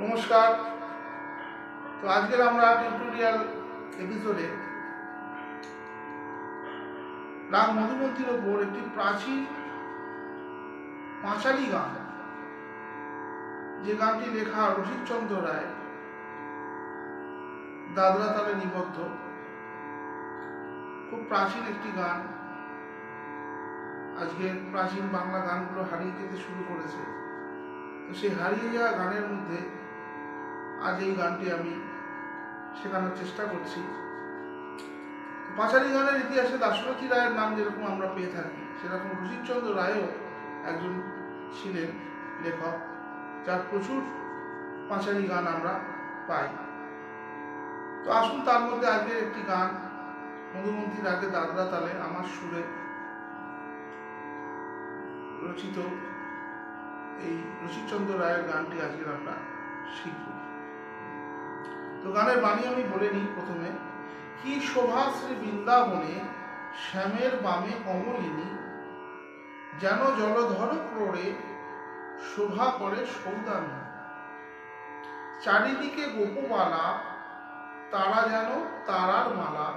নমস্কার। তো আজকের আমরা টিউটোরিয়াল এপিসোডে রাগ মধুমন্ত্রীর ওপর একটি প্রাচীন পাঁচালী গান, যে গানটি লেখা রসিকচন্দ্র রায় দাদরা তালে নিবদ্ধ। খুব প্রাচীন একটি গান। আজকের প্রাচীন বাংলা গানগুলো হারিয়ে যেতে শুরু করেছে। তো সেই হারিয়ে যাওয়া গানের মধ্যে আজ এই গানটি আমি শেখানোর চেষ্টা করছি। পাঁচালী গানের ইতিহাসে দাশরথী রায়ের নাম যেরকম আমরা পেয়ে থাকি, সেরকম রসিকচন্দ্র রায়ও একজন ছিলেন লেখক, যার প্রচুর পাঁচালী গান আমরা পাই। তো আসুন তার মধ্যে আজকের একটি গান মধুমন্ত্রীর আগে দাদরা তালে আমার সুরে রচিত এই রসিকচন্দ্র রায়ের গানটি আজকের আমরা শিখব। তো গানের বাণী আমি বলে নিই প্রথমে। কি শোভা শ্রী বৃন্দাবনে শ্যামের বামে কমলিনী যেন জলধর ক্রোড়ে শোভা করে সৌদামি। চারিদিকে গোপবালা তারা যেন তারার মালা।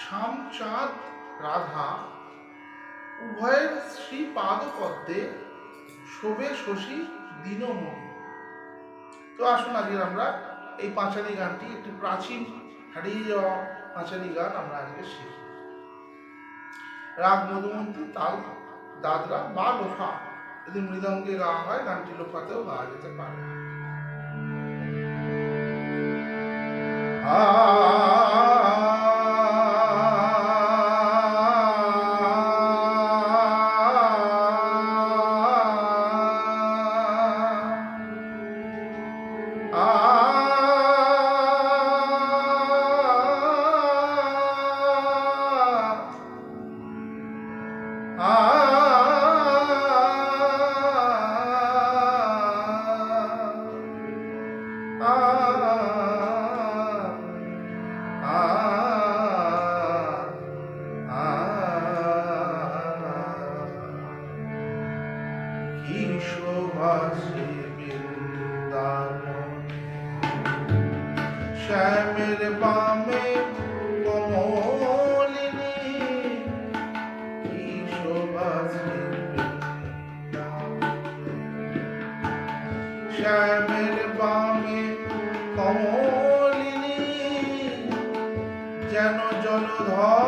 শ্যাম চাঁদ রাধা, উভয়ের শ্রী পাদ পদ্মে শোভে শশী দিনমণি। তো আসুন আজকে আমরা এই পাঁচালী গানটি একটি প্রাচীন হারিয়ে যাওয়া পাঁচালী গান আমরা আজকে শিখি রাগ মধুমন্তী তাল, দাদরা বা লোফা, যদি মৃদঙ্গে গাওয়া হয়, গানটি লোফাতেও গাওয়া যেতে পারে। কি শ্যামের বামে শ্যামের বামে কমলিনী যেন জলধর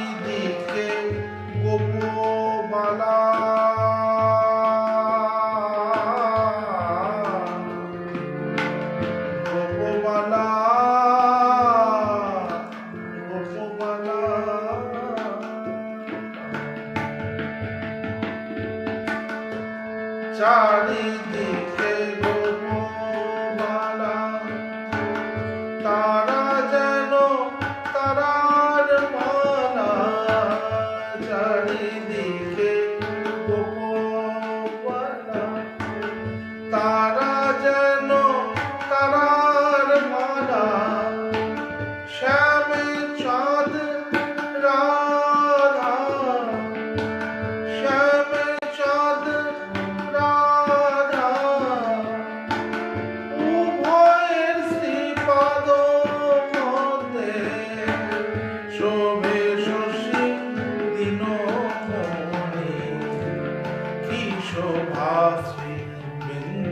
চারিদিকে গোমালা তারা যেন তারার মালা চারিদিকে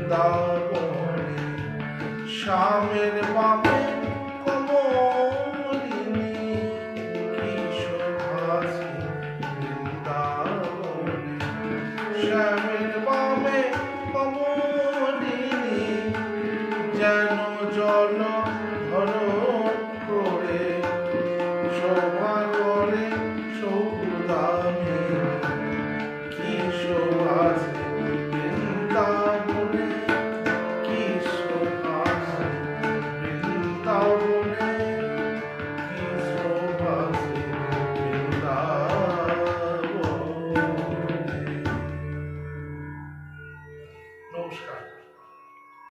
দাবনে শ্যামের বাম